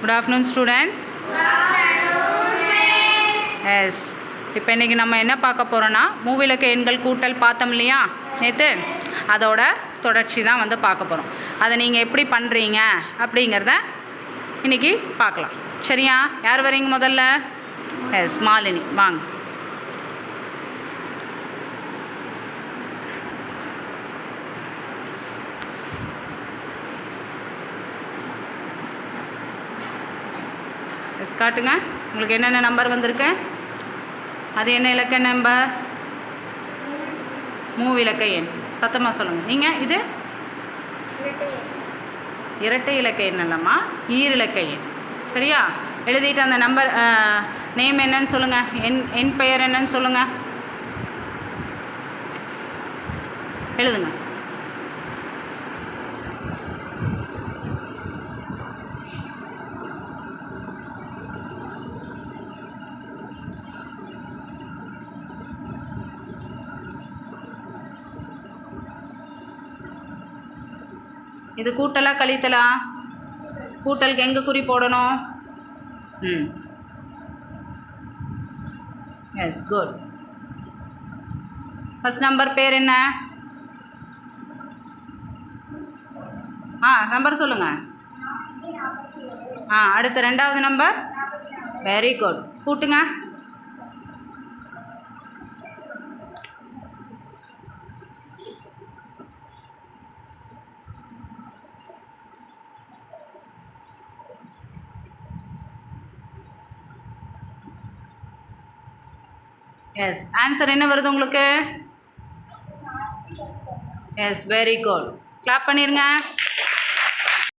Good afternoon students S இப்போ இன்றைக்கி நம்ம என்ன பார்க்க போகிறோன்னா மூவிலக்கு எண்கள் கூட்டல் பார்த்தோம் இல்லையா? நேற்று அதோட தொடர்ச்சி தான் வந்து பார்க்க போகிறோம் அதை நீங்கள் எப்படி பண்ணுறீங்க அப்படிங்கிறத இன்றைக்கி பார்க்கலாம். சரியா? யார் வரீங்க முதல்ல? எஸ் மாலினி. வாங்க. எஸ் காட்டுங்க. உங்களுக்கு என்னென்ன நம்பர் வந்திருக்கு? அது என்ன இலக்க நம்பர் மூவு இலக்க எண். சத்தமாக சொல்லுங்கள் நீங்கள் இது? இரட்டை இலக்க எண் ஈர் ஈரிலக்க எண். சரியா? எழுதிட்டு அந்த நம்பர் நேம் என்னன்னு சொல்லுங்கள் என் என் பெயர் என்னன்னு சொல்லுங்கள் எழுதுங்க. இது கூட்டலா கழித்தலா? கூட்டலுக்கு எங்கே குறி போடணும்? ம். எஸ் குட் ஃபஸ்ட் நம்பர் பேர் என்ன? ஆ நம்பர் சொல்லுங்கள் ஆ அடுத்த ரெண்டாவது நம்பர் வெரி குட் கூட்டுங்க. எஸ் ஆன்சர் என்ன வருது உங்களுக்கு? எஸ் வெரி குட் கிளாப் பண்ணிடுங்க